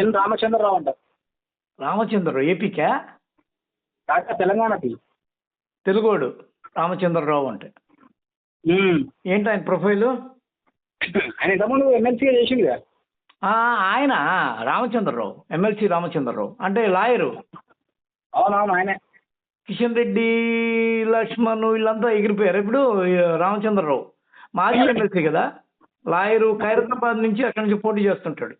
ఎన్ రామచంద్రరావు అంట. రామచంద్రరావు ఏపీకా? కాక తెలంగాణకి. తెలుగోడు రామచంద్రరావు అంటే. ఏంటి ఆయన ప్రొఫైలు? ఆయన ఇంతకుముందు ఎమ్మెల్సీగా చేసిండు కదా. ఆయన రామచంద్రరావు ఎమ్మెల్సీ రామచంద్రరావు. అంటే లాయరు. అవునవును ఆయనే. కిషన్ రెడ్డి లక్ష్మణ్ వీళ్ళంతా ఎగిరిపోయారు. ఇప్పుడు రామచంద్రరావు మాజీ ఎమ్మెల్సీ కదా. లాయరు ఖైరతాబాద్ నుంచి అక్కడి నుంచి పోటీ చేస్తుంటాడు.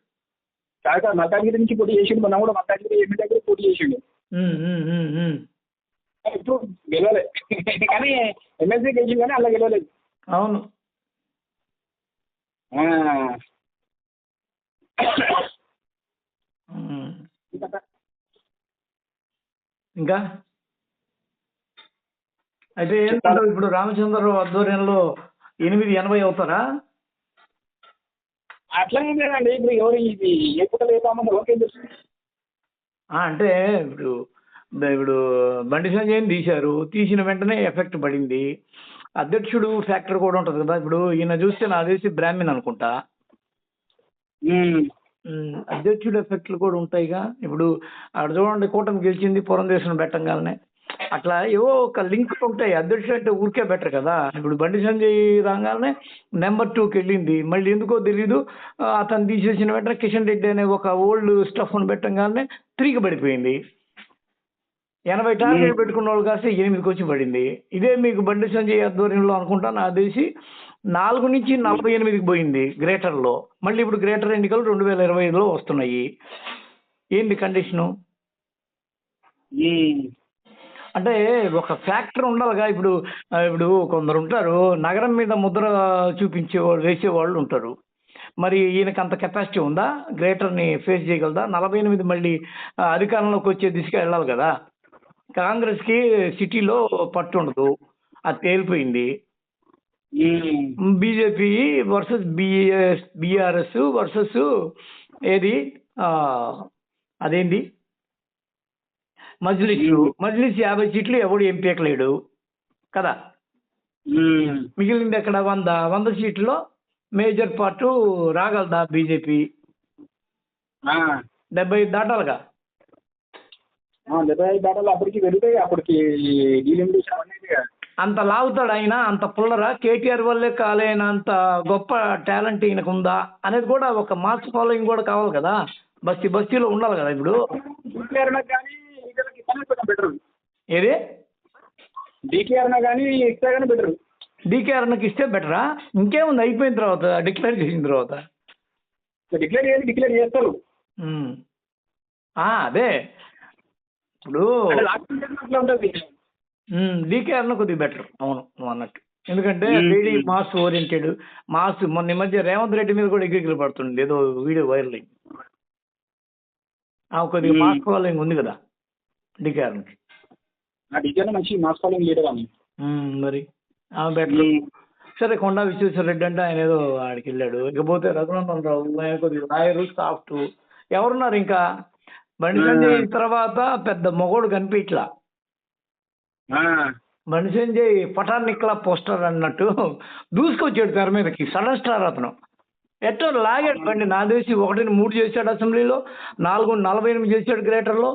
కాక మల్కాజ్గిరి నుంచి పోటీ చేసిండు మొన్న కూడా మల్కాజ్గిరి ఎమ్మెల్యే దగ్గర పోటీ చేసిండు. ఇప్పుడు గెలవలే. కానీ ఎమ్మెల్సీ గెలిచింది కానీ అలా గెలవలేదు. అవును. ఇంకా అయితే ఇప్పుడు రామచంద్రరావు ఆధ్వర్యంలో ఎనిమిది ఎనభై అవుతారా? అట్లా ఏం లేదండి ఇప్పుడు ఎవరు ఇది ఏ లేదామని ఓకే తెలుసు? అంటే ఇప్పుడు ఇప్పుడు బండి సంజయ్ని తీశారు. తీసిన వెంటనే ఎఫెక్ట్ పడింది. అధ్యక్షుడు ఫ్యాక్టర్ కూడా ఉంటుంది కదా. ఇప్పుడు ఈయన చూస్తే నా తెలిసి బ్రాహ్మణ్ అనుకుంటా. అధ్యక్షుడు ఎఫెక్ట్లు కూడా ఉంటాయిగా. ఇప్పుడు అక్కడ చూడండి కూటమి గెలిచింది పురంధేశ్వరం పెట్టంగానే అట్లా ఏవో ఒక లింక్ ఉంటాయి. అధ్యక్షుడు అంటే ఊరికే బెటర్ కదా. ఇప్పుడు బండి సంజయ్ రాగానే నెంబర్ టూకి వెళ్ళింది. మళ్ళీ ఎందుకో తెలీదు. అతను తీసేసిన వెంటనే కిషన్ రెడ్డి అనే ఒక ఓల్డ్ స్టఫ్ను పెట్టంగానే త్రీకి పడిపోయింది. ఎనభై టార్గెట్ పెట్టుకున్న వాళ్ళు కాస్త ఎనిమిదికి వచ్చి పడింది. ఇదే మీకు బండి సంజయ్ ఆధ్వర్యంలో అనుకుంటా నాకు తెలిసి నాలుగు నుంచి నలభై ఎనిమిదికి పోయింది గ్రేటర్లో. మళ్ళీ ఇప్పుడు గ్రేటర్ ఎన్నికలు రెండు వేల ఇరవై ఐదులో వస్తున్నాయి. ఏంది కండిషను. అంటే ఒక ఫ్యాక్టర్ ఉండాలిగా. ఇప్పుడు ఇప్పుడు కొందరు ఉంటారు నగరం మీద ముద్ర చూపించే వాళ్ళు వేసేవాళ్ళు ఉంటారు. మరి ఈయనకి అంత కెపాసిటీ ఉందా? గ్రేటర్ని ఫేస్ చేయగలదా? నలభై ఎనిమిది మళ్ళీ అధికారంలోకి వచ్చే దిశగా వెళ్ళాలి కదా. కాంగ్రెస్కి సిటీలో పట్టు ఉండదు. అది తేలిపోయింది. BJP versus BS BRS versus ఏది? అదేంటి మజ్లిస్ మజ్లిస్ యాభై సీట్లు ఎవడు ఎంపీకలేడు కదా. మిగిలింది ఎక్కడ? వంద. వంద సీట్లో మేజర్ పార్ట్ రాగలదా బీజేపీ. డెబ్బై దాటాలిగా? ఐదు దాటాలు. అప్పటికి. అంత లాగుతాడు ఆయన. అంత పుల్లరా? కేటీఆర్ వల్లే కాలేనంత గొప్ప టాలెంట్ ఈయనకు ఉందా అనేది కూడా ఒక మాస్ ఫాలోయింగ్ కూడా కావాలి కదా? బస్తీ బస్తీలో ఉండాలి కదా ఇప్పుడు డీకేఆర్ కానీ ఇతరులకి ఇతరులకు కొంచెం బెటర్. ఏది? డీకేఆర్ కానీ ఇస్తే కానీ బెటర్. డీకేఆర్కి ఇస్తే బెటరా? ఇంకేముంది? అయిపోయిన తర్వాత డిక్లేర్ చేసిన తర్వాత. డిక్లేర్ చేయాలి డిక్లేర్ చేస్తారు. అదే. ఇప్పుడు అంటే లాస్ట్ అట్లా ఉంటుంది. డీకేఆర్ను కొద్దిగా బెటర్. అవును నువ్వు అన్నట్టు. ఎందుకంటే. Lady mass oriented. మాస్ మొన్న ఈ మధ్య రేవంత్ రెడ్డి మీద కూడా ఎగ్గిగిరి పడుతుంది. ఏదో వీడియో వైరల్ అయింది. ఆ కొద్దిగా. మాస్ ఫాలోయింగ్ ఉంది కదా. డీకేఆర్కి ఆ మంచి మాస్ ఫాలోయింగ్ లీడర్ అని మరి ఆమె బెటర్. సరే కొండా విశ్వేశ్వర రెడ్డి అంటే ఆయన ఏదో ఆడికి వెళ్ళాడు ఇకపోతే రఘునందన్ రావు ఆయన కొద్దిగా లాయరు సాఫ్ట్. ఎవరున్నారు ఇంకా? బండి సంజయ్ తర్వాత పెద్ద మొగోడు కనిపించలా. బండి సంజయ్ పఠాన్ నిక్లా పోస్టర్ అన్నట్టు దూసుకొచ్చాడు తెర మీదకి సడన్ స్టార్ అతను. ఎట్టో లాగాడు బండి నా దేశి ఒకటిని మూడు చేశాడు అసెంబ్లీలో నాలుగు నలభై ఎనిమిది చేశాడు గ్రేటర్లో.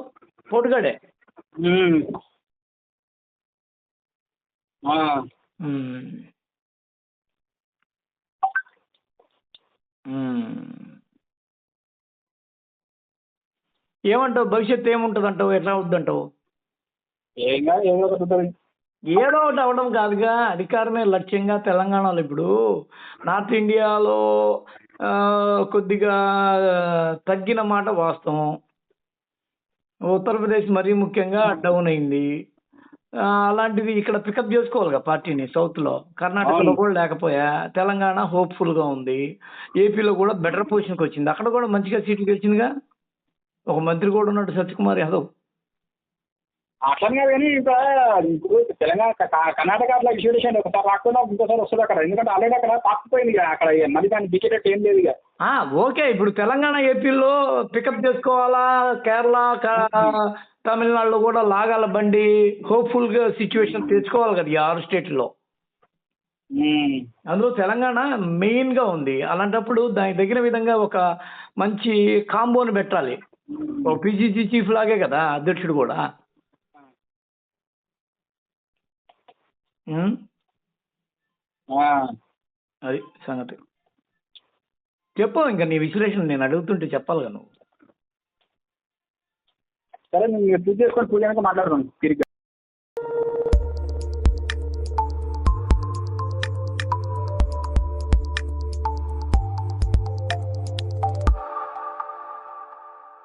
ఉమ్. ఏమంటావు? భవిష్యత్తు ఏముంటుంది అంటావు ఎట్లా అవుద్ది అంటావు ఏదో ఒకటి అవడం కాదుగా. అధికారమే లక్ష్యంగా తెలంగాణలో ఇప్పుడు. నార్త్ ఇండియాలో కొద్దిగా తగ్గిన మాట వాస్తవం. ఉత్తరప్రదేశ్ మరీ ముఖ్యంగా డౌన్ అయింది. అలాంటిది ఇక్కడ పికప్ చేసుకోవాలిగా పార్టీని సౌత్లో కర్ణాటకలో. కూడా లేకపోయా? తెలంగాణ హోప్ఫుల్గా ఉంది. ఏపీలో కూడా బెటర్ పొజిషన్కి వచ్చింది. అక్కడ కూడా మంచిగా సీట్లు గెలిచిందిగా? ఒక మంత్రి కూడా ఉన్నాడు సత్యకుమార్ యాదవ్. అట్లని కానీ ఇంకా ఇప్పుడు తెలంగాణ కర్ణాటక అట్లా విషయం ఒకసారి రాకుండా ఇంకోసారి వస్తుంది అక్కడ. ఎందుకంటే ఆల్రెడీ అక్కడ పాకపోయింది అక్కడ మళ్ళీ దాన్ని దిక్కేటట్టు ఏం లేదు ఇక. ఓకే ఇప్పుడు తెలంగాణ ఏపీలో పికప్ చేసుకోవాలా? కేరళ తమిళనాడులో కూడా లాగాల బండి హోప్ఫుల్గా సిచ్యువేషన్ తెచ్చుకోవాలి కదా ఈ ఆరు స్టేట్లో. అందులో తెలంగాణ మెయిన్గా ఉంది. అలాంటప్పుడు దానికి తగిన విధంగా ఒక మంచి కాంబోని పెట్టాలి. ఓ పిసిసి చీఫ్ లాగే కదా అధ్యక్షుడు కూడా. అది సంగతి. చెప్పావు ఇంకా నీ విశ్లేషణ నేను అడుగుతుంటే చెప్పాలిగా నువ్వు. సరే నేను పూజ చేసుకొని పూజ అయినాక మాట్లాడుతాను తిరిగి